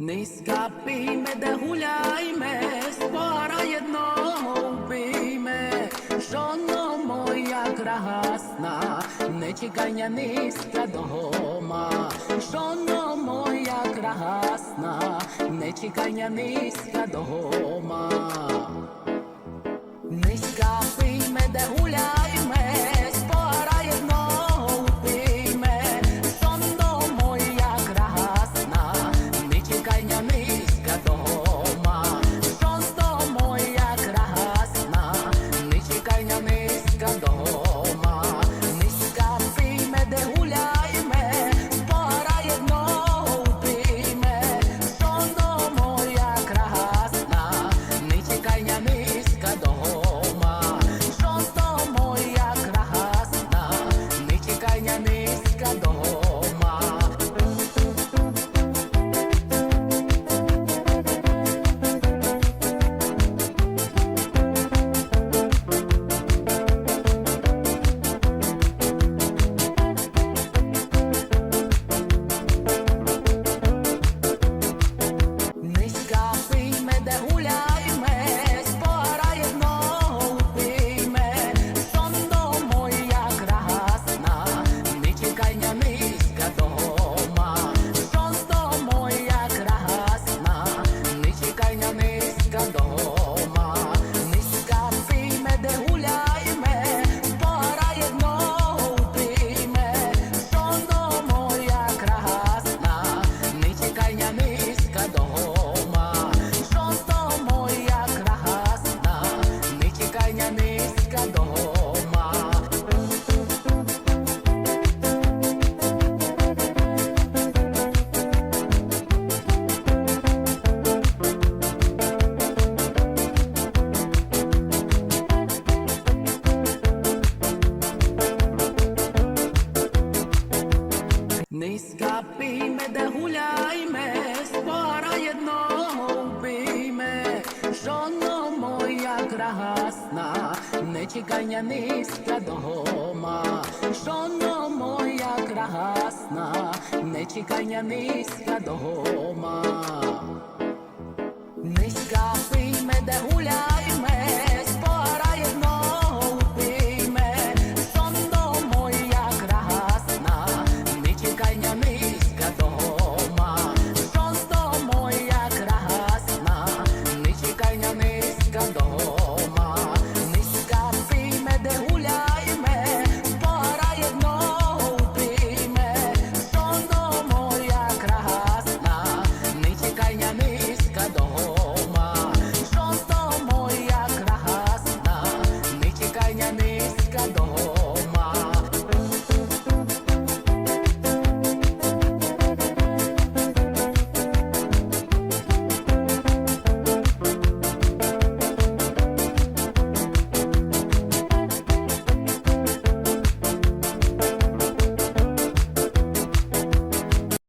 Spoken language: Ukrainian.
Низька пійме, де гуляйме, спора єдного вбийме, жоно моя крагасна, не тікання низька дома, жоно моя крагасна, не чекання низька дома. Низька пійме, де гуляйме, спора одного вбийме, жоно моя крагасна, не чекання низька догома, жоно моя крагасна, не чекання низька догома.